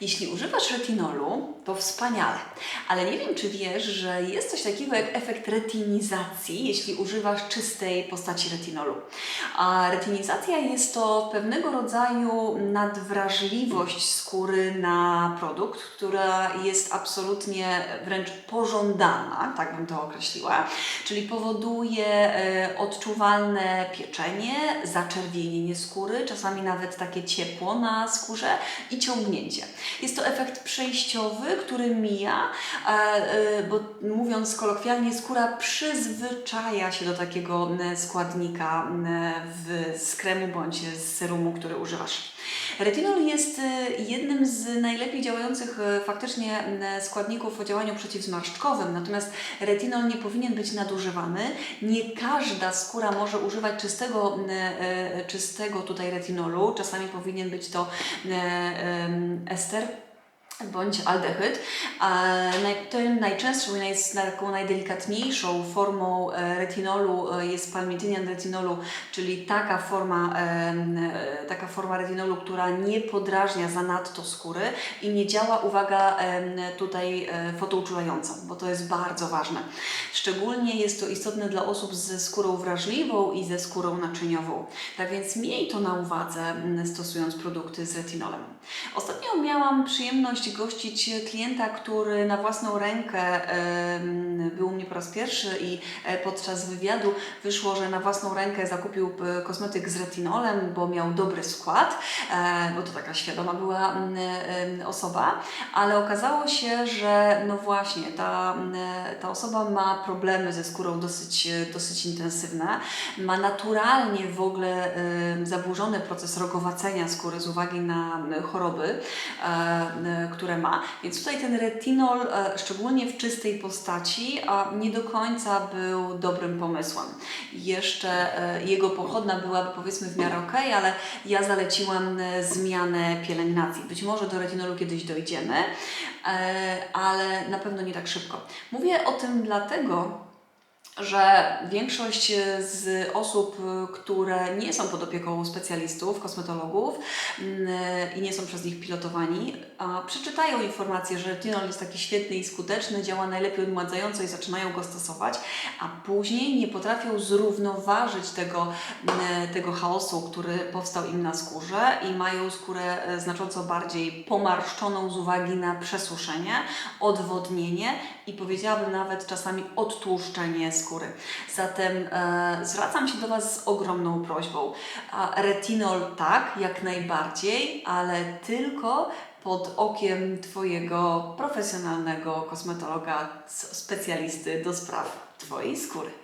Jeśli używasz retinolu, to wspaniale, ale nie wiem, czy wiesz, że jest coś takiego jak efekt retinizacji, jeśli używasz czystej postaci retinolu. A retinizacja jest to pewnego rodzaju nadwrażliwość skóry na produkt, która jest absolutnie wręcz pożądana, tak bym to określiła, czyli powoduje e, odczuwalne pieczenie, zaczerwienienie skóry, czasami nawet takie ciepło na skórze i ciągnięcie. Jest to efekt przejściowy, który mija, e, e, bo mówiąc kolokwialnie, skóra przyzwyczaja się do takiego m, składnika w, z kremu bądź z serumu, który używasz. Retinol jest e, jednym z najlepiej działających e, faktycznie składników o działaniu przeciwzmarszczkowym, natomiast retinol nie powinien być nadużywany. Nie każda skóra może używać czystego, e, czystego tutaj retinolu. Czasami powinien być to e, ester bądź aldehyd. Tym najczęstszą naj, taką najdelikatniejszą formą e, retinolu e, jest palmitynian retinolu, czyli taka forma, e, taka forma retinolu, która nie podrażnia zanadto skóry i nie działa, uwaga, tutaj fotouczulająco, bo to jest bardzo ważne. Szczególnie jest to istotne dla osób ze skórą wrażliwą i ze skórą naczyniową. Tak więc miej to na uwadze, stosując produkty z retinolem. Ostatnio miałam przyjemność gościć klienta, który na własną rękę był u mnie po raz pierwszy i e, podczas wywiadu wyszło, że na własną rękę zakupił e, kosmetyk z retinolem, bo miał dobry skład, e, bo to taka świadoma była osoba, ale okazało się, że no właśnie ta, ta osoba ma problemy ze skórą dosyć, dosyć intensywne, ma naturalnie w ogóle zaburzony proces rogowacenia skóry z uwagi na choroby, które ma. Więc tutaj ten retinol, e, szczególnie w czystej postaci, nie do końca był dobrym pomysłem. Jeszcze e, jego pochodna byłaby powiedzmy w miarę ok, ale ja zaleciłam e, zmianę pielęgnacji. Być może do retinolu kiedyś dojdziemy, ale na pewno nie tak szybko. Mówię o tym dlatego, że większość e, z osób, e, które nie są pod opieką specjalistów, kosmetologów mm, e, i nie są przez nich pilotowani, przeczytają informację, że retinol jest taki świetny i skuteczny, działa najlepiej odmładzająco i zaczynają go stosować, a później nie potrafią zrównoważyć tego, mm, tego chaosu, który powstał im na skórze i mają skórę znacząco bardziej pomarszczoną z uwagi na przesuszenie, odwodnienie i powiedziałabym nawet czasami odtłuszczenie skóry. Zatem e, zwracam się do Was z ogromną prośbą. A retinol tak, jak najbardziej, ale tylko pod okiem Twojego profesjonalnego kosmetologa, specjalisty do spraw Twojej skóry.